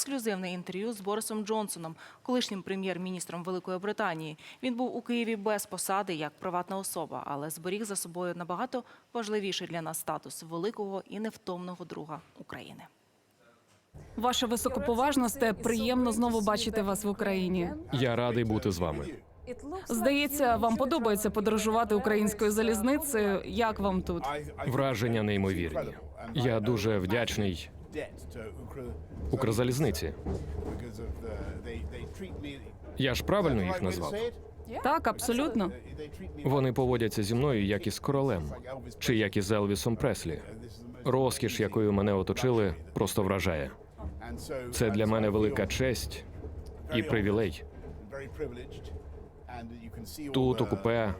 ексклюзивне інтерв'ю з Борисом Джонсоном, колишнім прем'єр-міністром Великої Британії. Він був у Києві без посади як приватна особа, але зберіг за собою набагато важливіший для нас статус великого і невтомного друга України. Ваша високоповажносте, приємно знову бачити вас в Україні. Я радий бути з вами. Здається, вам подобається подорожувати українською залізницею. Як вам тут? Враження неймовірні. Я дуже вдячний Укрзалізниці. Я ж правильно їх назвав. Так, абсолютно. Вони поводяться зі мною як із королем, чи як із Елвісом Преслі. Розкіш, якою мене оточили, просто вражає. Це для мене велика честь і привілей. Тут у купе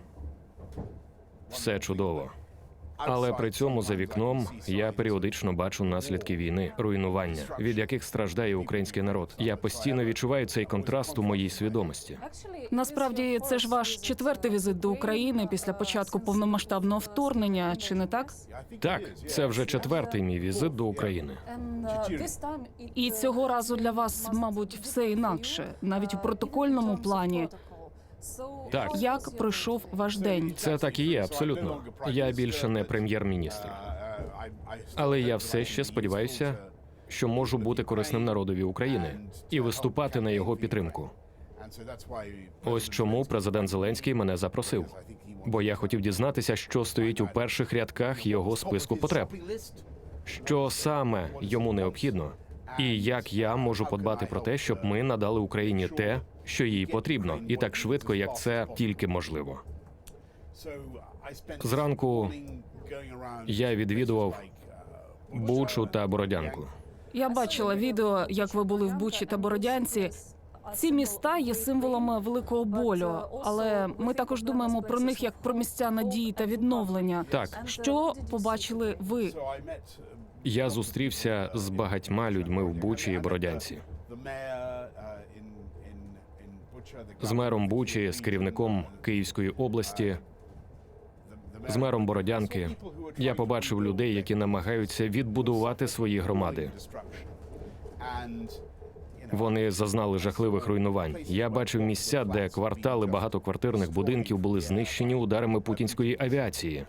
все чудово. Але при цьому за вікном я періодично бачу наслідки війни, руйнування, від яких страждає український народ. Я постійно відчуваю цей контраст у моїй свідомості. Насправді, це ж ваш четвертий візит до України після початку повномасштабного вторгнення, чи не так? Так, це вже четвертий мій візит до України. І цього разу для вас, мабуть, все інакше, навіть у протокольному плані. Так. Як пройшов ваш день? Це так і є, абсолютно. Я більше не прем'єр-міністр, але я все ще сподіваюся, що можу бути корисним народові України і виступати на його підтримку. Ось чому президент Зеленський мене запросив. Бо я хотів дізнатися, що стоїть у перших рядках його списку потреб, що саме йому необхідно, і як я можу подбати про те, щоб ми надали Україні те, що їй потрібно, і так швидко, як це тільки можливо. Зранку Я відвідував Бучу та Бородянку. Я бачила відео, як ви були в Бучі та Бородянці. Ці міста є символами великого болю, але ми також думаємо про них як про місця надії та відновлення. Так, Що побачили ви? я зустрівся з багатьма людьми в Бучі і Бородянці. З мером Бучі, з керівником Київської області, з мером Бородянки. Я побачив людей, які намагаються відбудувати свої громади. Вони зазнали жахливих руйнувань. Я бачив місця, де квартали багатоквартирних будинків були знищені ударами путінської авіації.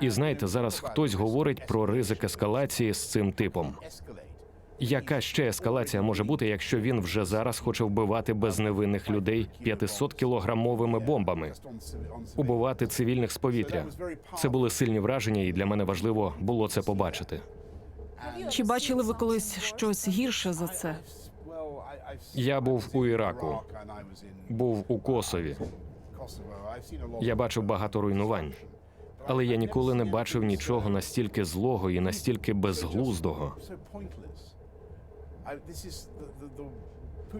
І знаєте, зараз хтось говорить про ризик ескалації з цим типом. Яка ще ескалація може бути, якщо він вже зараз хоче вбивати безневинних людей 500 кілограмовими бомбами, убивати цивільних з повітря? Це були сильні враження, і для мене важливо було це побачити. Чи бачили ви колись щось гірше за це? Я був у Іраку, був у Косові. Я бачив багато руйнувань, але я ніколи не бачив нічого настільки злого і настільки безглуздого.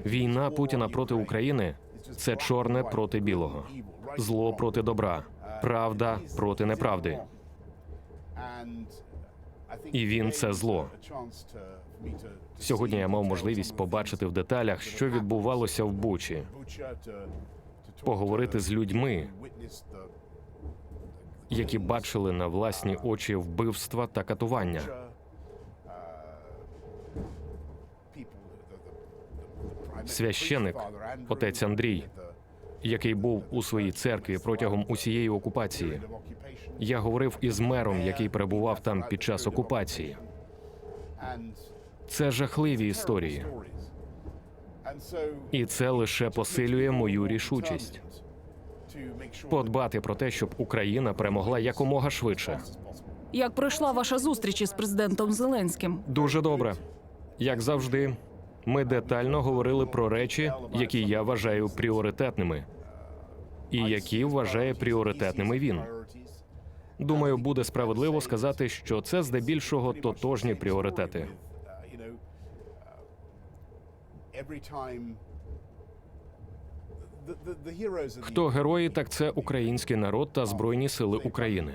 Війна Путіна проти України це чорне проти білого, зло проти добра, правда проти неправди. І він це зло. Сьогодні я мав можливість побачити в деталях, що відбувалося в Бучі, поговорити з людьми, які бачили на власні очі вбивства та катування. Священик, отець Андрій, який був у своїй церкві протягом усієї окупації. Я говорив із мером, який перебував там під час окупації. Це жахливі історії, і це лише посилює мою рішучість подбати про те, щоб Україна перемогла якомога швидше. Як пройшла ваша зустріч із президентом Зеленським? Дуже добре. Як завжди, ми детально говорили про речі, які я вважаю пріоритетними, і які вважає пріоритетними він. Думаю, буде справедливо сказати, що це здебільшого тотожні пріоритети. Хто герої, так це український народ та збройні сили України.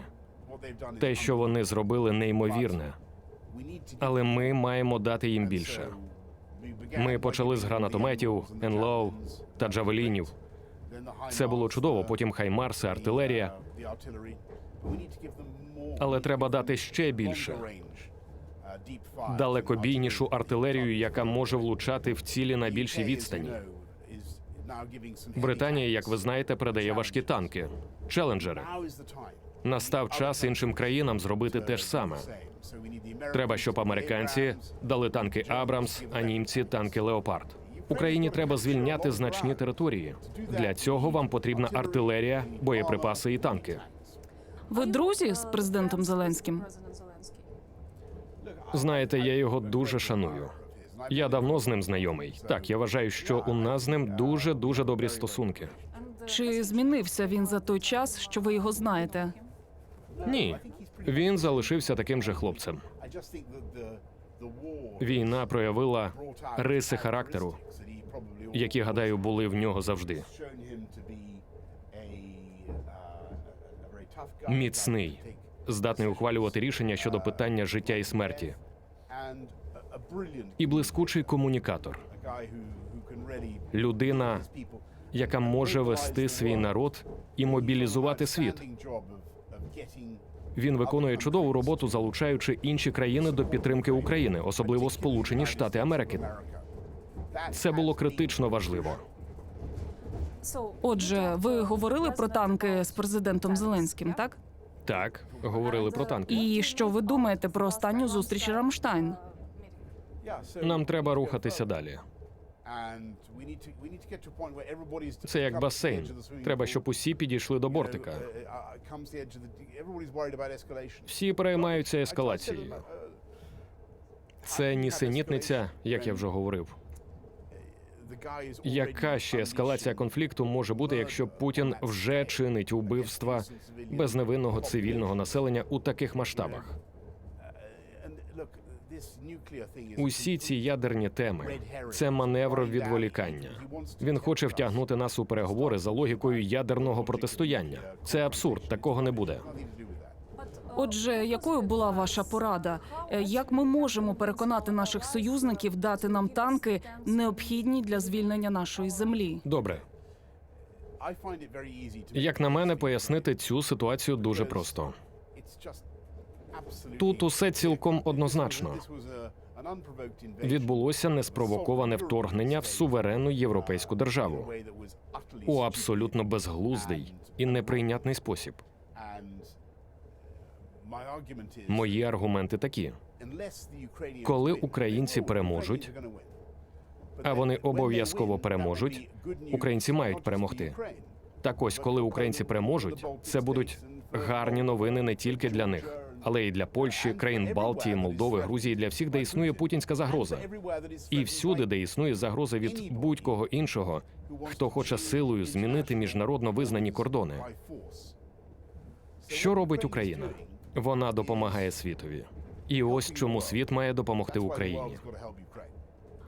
Те, що вони зробили, неймовірне, але ми маємо дати їм більше. Ми почали з гранатометів, НЛО та джавелінів. Це було чудово. Потім хаймарси, артилерія. Але треба дати ще більше. далекобійнішу артилерію, яка може влучати в цілі на більшій відстані. Британія, як ви знаєте, передає важкі танки, челенджери. Настав час іншим країнам зробити те ж саме. Треба, щоб американці дали танки Абрамс, а німці танки Леопард. Україні треба звільняти значні території. Для цього вам потрібна артилерія, боєприпаси і танки. Ви друзі з президентом Зеленським? Знаєте, я його дуже шаную. Я давно з ним знайомий. Так, я вважаю, що у нас з ним дуже дуже добрі стосунки. Чи змінився він за той час, що ви його знаєте? Ні, він залишився таким же хлопцем. Війна проявила риси характеру, які, гадаю, були в нього завжди. Міцний, здатний ухвалювати рішення щодо питання життя і смерті, і блискучий комунікатор. Людина, яка може вести свій народ і мобілізувати світ. Він виконує чудову роботу, залучаючи інші країни до підтримки України, особливо Сполучені Штати Америки. Це було критично важливо. Отже, ви говорили про танки з президентом Зеленським, так? Так, говорили про танки. І що ви думаєте про останню зустріч Рамштайн? Нам треба рухатися далі. Це як басейн. Треба, щоб усі підійшли до бортика. Всі переймаються ескалацією. Це нісенітниця, як я вже говорив. Яка ще ескалація конфлікту може бути, якщо Путін вже чинить убивства безневинного цивільного населення у таких масштабах? Усі ці ядерні теми це маневр відволікання. Він хоче втягнути нас у переговори за логікою ядерного протистояння. Це абсурд, такого не буде. Отже, якою була ваша порада? Е, Як ми можемо переконати наших союзників дати нам танки, необхідні для звільнення нашої землі? Добре, як на мене, пояснити цю ситуацію дуже просто. Тут усе цілком однозначно. Відбулося неспровоковане вторгнення в суверенну європейську державу у абсолютно безглуздий і неприйнятний спосіб. Мої аргументи такі: коли українці переможуть, а вони обов'язково переможуть. Українці мають перемогти. Так ось, коли українці переможуть, це будуть гарні новини не тільки для них, але й для Польщі, країн Балтії, Молдови, Грузії, для всіх, де існує путінська загроза. І всюди, де існує загроза від будь-кого іншого, хто хоче силою змінити міжнародно визнані кордони. Що робить Україна? Вона допомагає світові. І ось чому світ має допомогти Україні.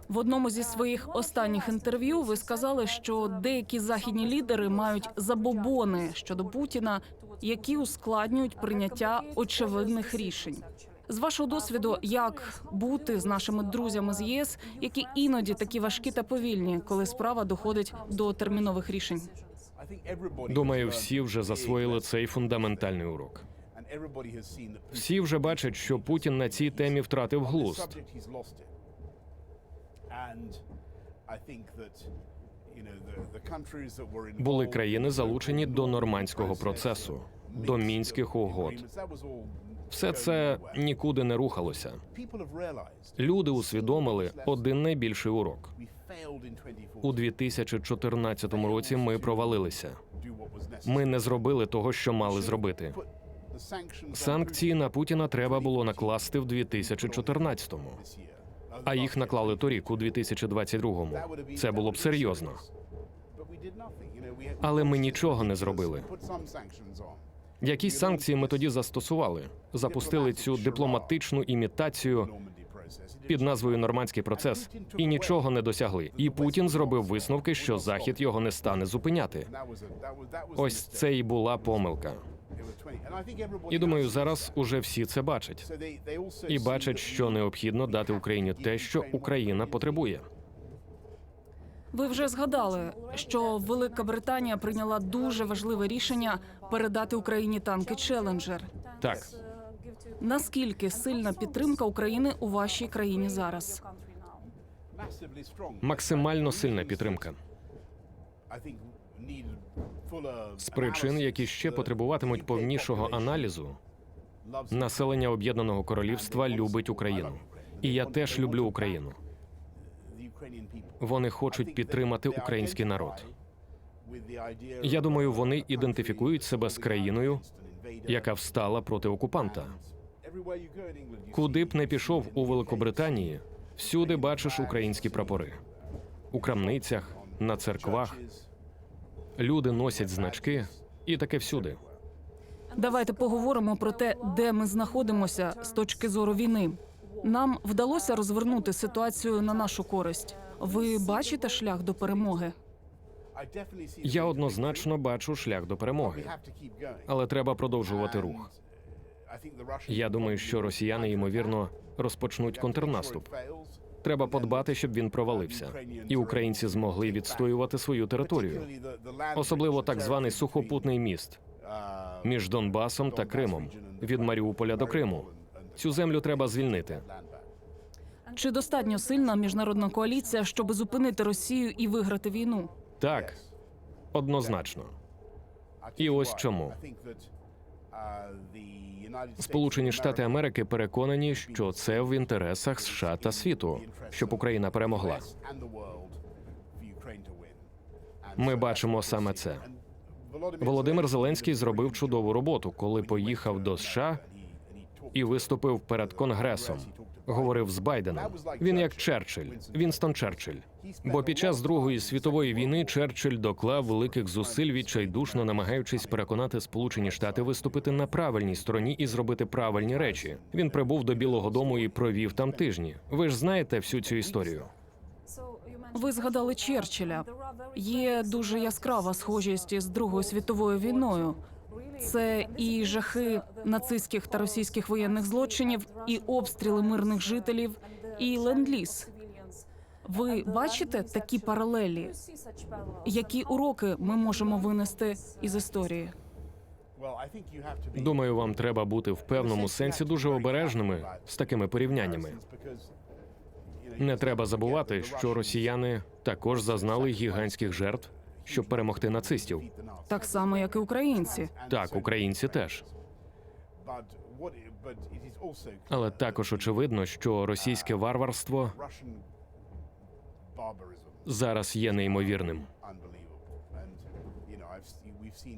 В одному зі своїх останніх інтерв'ю ви сказали, що деякі західні лідери мають забобони щодо Путіна, які ускладнюють прийняття очевидних рішень. З вашого досвіду, як бути з нашими друзями з ЄС, які іноді такі важкі та повільні, коли справа доходить до термінових рішень? Думаю, всі вже засвоїли цей фундаментальний урок. Всі вже бачать, що Путін на цій темі втратив глузд. Були країни залучені до нормандського процесу, до мінських угод. Все це нікуди не рухалося. Люди усвідомили один найбільший урок. У 2014 році ми провалилися. Ми не зробили того, що мали зробити. Санкції на Путіна треба було накласти в 2014-му, а їх наклали торік, у 2022-му. Це було б серйозно. Але ми нічого не зробили. Якісь санкції ми тоді застосували, запустили цю дипломатичну імітацію під назвою Нормандський процес і нічого не досягли. І Путін зробив висновки, що Захід його не стане зупиняти. Ось це і була помилка. І думаю, зараз уже всі це бачать і бачать, що необхідно дати Україні те, що Україна потребує. Ви вже згадали, що Велика Британія прийняла дуже важливе рішення передати Україні танки Челенджер. Так, Наскільки сильна підтримка України у вашій країні зараз? Максимально сильна підтримка з причин, які ще потребуватимуть повнішого аналізу. Населення Об'єднаного Королівства любить Україну, і я теж люблю Україну. Вони хочуть підтримати український народ. Я думаю, вони ідентифікують себе з країною, яка встала проти окупанта. Куди б не пішов у Великобританії, всюди бачиш українські прапори у крамницях, на церквах. Люди носять значки, і таке всюди. Давайте поговоримо про те, де ми знаходимося з точки зору війни. Нам вдалося розвернути ситуацію на нашу користь. Ви бачите шлях до перемоги? Я однозначно бачу шлях до перемоги, але треба продовжувати рух. Я думаю, що росіяни ймовірно розпочнуть контрнаступ. Треба подбати, щоб він провалився, і українці змогли відстоювати свою територію, особливо так званий сухопутний міст між Донбасом та Кримом від Маріуполя до Криму. Цю землю треба звільнити. Чи достатньо сильна міжнародна коаліція, щоб зупинити Росію і виграти війну? Так, однозначно. І ось чому. Сполучені Штати Америки переконані, що це в інтересах США та світу, щоб Україна перемогла. Ми бачимо саме це. Володимир Зеленський зробив чудову роботу, коли поїхав до США і виступив перед конгресом. Говорив з Байденом. Він як Черчилль, Вінстон Черчилль. Бо під час Другої світової війни Черчилль доклав великих зусиль, відчайдушно намагаючись переконати Сполучені Штати виступити на правильній стороні і зробити правильні речі. Він прибув до Білого Дому і провів там тижні. Ви ж знаєте всю цю історію. Ви згадали Черчилля. Є дуже яскрава схожість із Другою світовою війною. Це і жахи нацистських та російських воєнних злочинів, і обстріли мирних жителів, і ленд-ліз. Ви бачите такі паралелі? Які уроки ми можемо винести із історії? Думаю, вам треба бути в певному сенсі дуже обережними з такими порівняннями. Не треба забувати, що росіяни також зазнали гігантських жертв, щоб перемогти нацистів. Так само, як і українці. Так, українці теж. Але також очевидно, що російське варварство зараз є неймовірним.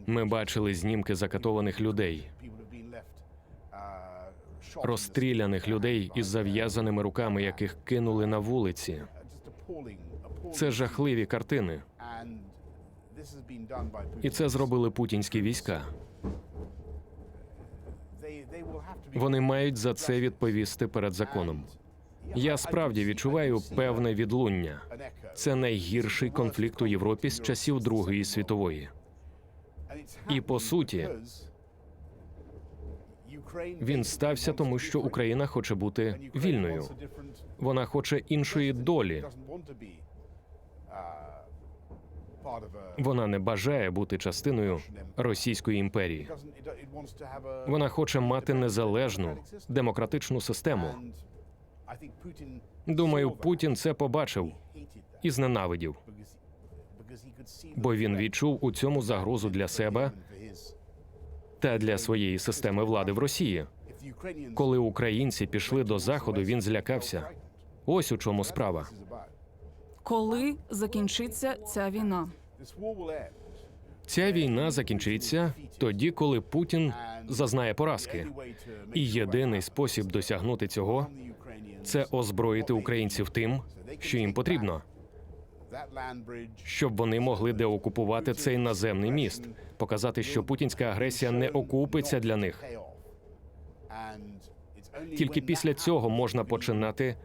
Ми бачили знімки закатованих людей, розстріляних людей із зав'язаними руками, яких кинули на вулиці. Це жахливі картини, і це зробили путінські війська. Вони мають за це відповісти перед законом. Я справді відчуваю певне відлуння. Це найгірший конфлікт у Європі з часів Другої світової. І по суті, він стався тому, що Україна хоче бути вільною. Вона хоче іншої долі. Вона не бажає бути частиною Російської імперії. Вона хоче мати незалежну демократичну систему. Думаю, Путін це побачив і зненавидів, бо він відчув у цьому загрозу для себе та для своєї системи влади в Росії. Коли українці пішли до заходу, він злякався. Ось у чому справа. Коли закінчиться ця війна? Ця війна закінчиться тоді, коли Путін зазнає поразки. І єдиний спосіб досягнути цього це озброїти українців тим, що їм потрібно, щоб вони могли деокупувати цей наземний міст, показати, що путінська агресія не окупиться для них. Тільки після цього можна починати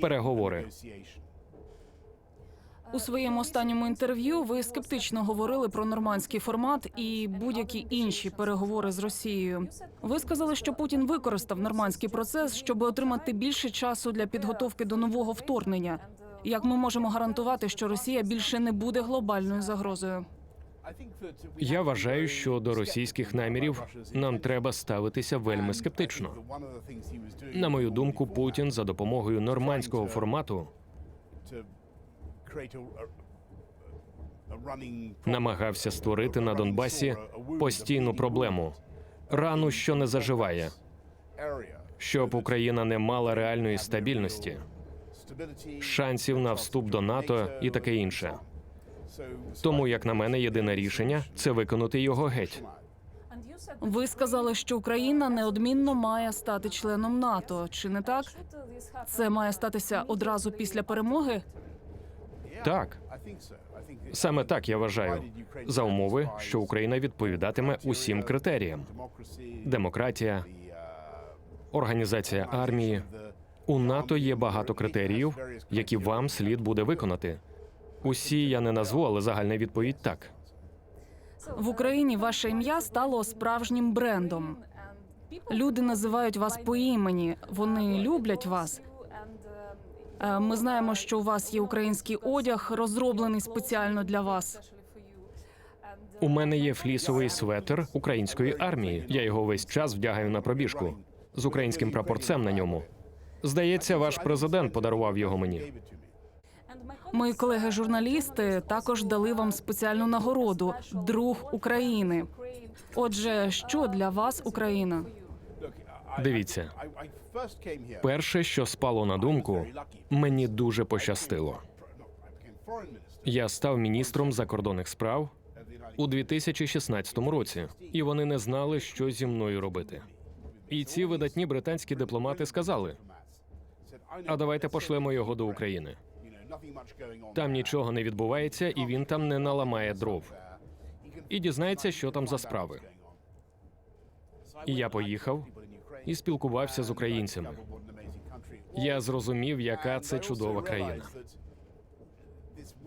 переговори. У своєму останньому інтерв'ю ви скептично говорили про нормандський формат і будь-які інші переговори з Росією. Ви сказали, що Путін використав нормандський процес, щоб отримати більше часу для підготовки до нового вторгнення. Як ми можемо гарантувати, що Росія більше не буде глобальною загрозою? Я вважаю, що до російських намірів нам треба ставитися вельми скептично. На мою думку, Путін за допомогою нормандського формату намагався створити на Донбасі постійну проблему, рану, що не заживає, щоб Україна не мала реальної стабільності, шансів на вступ до НАТО і таке інше. Тому, як на мене, єдине рішення це виконати його геть. Ви сказали, що Україна неодмінно має стати членом НАТО. Чи не так? Це має статися одразу після перемоги. Так, саме так я вважаю. За умови, що Україна відповідатиме усім критеріям: демократія, організація армії. У НАТО є багато критеріїв, які вам слід буде виконати. Усі я не назву, але загальна відповідь так. В Україні ваше ім'я стало справжнім брендом. Люди називають вас по імені. Вони люблять вас. Е, Ми знаємо, що у вас є український одяг, розроблений спеціально для вас. У мене є флісовий светр української армії. Я його весь час вдягаю на пробіжку з українським прапорцем на ньому. Здається, ваш президент подарував його мені. Мої колеги-журналісти також дали вам спеціальну нагороду друг України. Отже, що для вас Україна? Дивіться, перше, що спало на думку, мені дуже пощастило. Я став міністром закордонних справ у 2016 році, і вони не знали, що зі мною робити. І ці видатні британські дипломати сказали: а давайте пошлемо його до України. Там нічого не відбувається, і він там не наламає дров. І дізнається, що там за справи. І я поїхав і спілкувався з українцями. Я зрозумів, яка це чудова країна.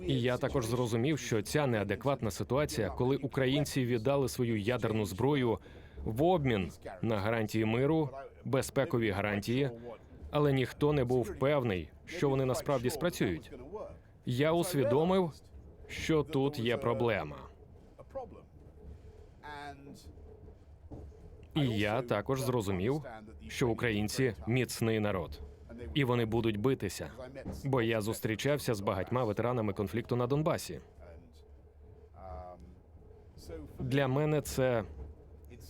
І я також зрозумів, що ця неадекватна ситуація, коли українці віддали свою ядерну зброю в обмін на гарантії миру, безпекові гарантії, але ніхто не був певний, що вони насправді спрацюють. Я усвідомив, що тут є проблема. І я також зрозумів, що українці міцний народ, і вони будуть битися. Бо я зустрічався з багатьма ветеранами конфлікту на Донбасі. Для мене це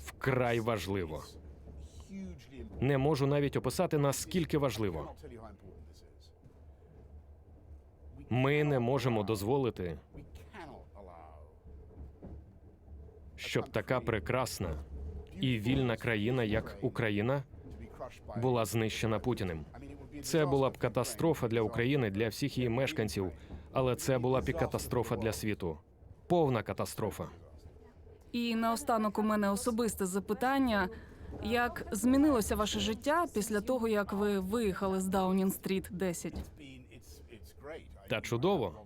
вкрай важливо. Не можу навіть описати наскільки важливо. Ми не можемо дозволити, щоб така прекрасна і вільна країна, як Україна, була знищена Путіним. Це була б катастрофа для України, для всіх її мешканців, але це була б і катастрофа для світу. Повна катастрофа. І наостанок у мене особисте запитання: як змінилося ваше життя після того, як ви виїхали з Даунінг-стріт 10? Та чудово.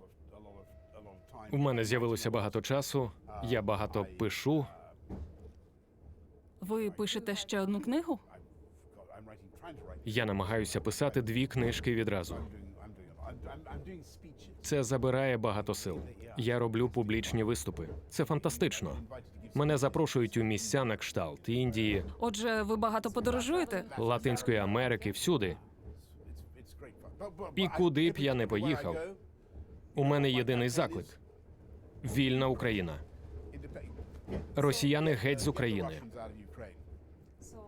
У мене з'явилося багато часу. Я багато пишу. Ви пишете ще одну книгу? Я намагаюся писати дві книжки відразу. Це забирає багато сил. Я роблю публічні виступи. Це фантастично. Мене запрошують у місця на кшталт Індії, Отже, ви багато подорожуєте? Латинської Америки, всюди. І куди б я не поїхав, у мене єдиний заклик: вільна Україна. Росіяни геть з України.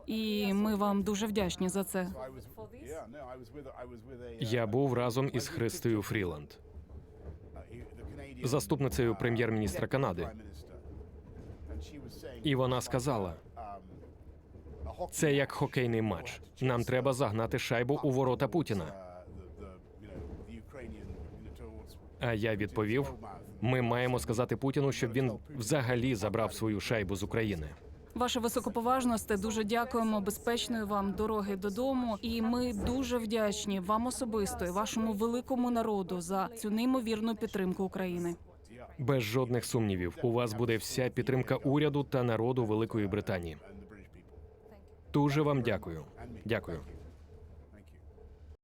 І ми вам дуже вдячні за це. Я був разом із Христою Фріланд, заступницею прем'єр-міністра Канади. І вона сказала: це як хокейний матч. Нам треба загнати шайбу у ворота Путіна. А я відповів: ми маємо сказати Путіну, щоб він взагалі забрав свою шайбу з України. Ваше високоповажносте, дуже дякуємо безпечної вам дороги додому. І ми дуже вдячні вам особисто і вашому великому народу за цю неймовірну підтримку України. Без жодних сумнівів, у вас буде вся підтримка уряду та народу Великої Британії. Дуже вам дякую. Дякую.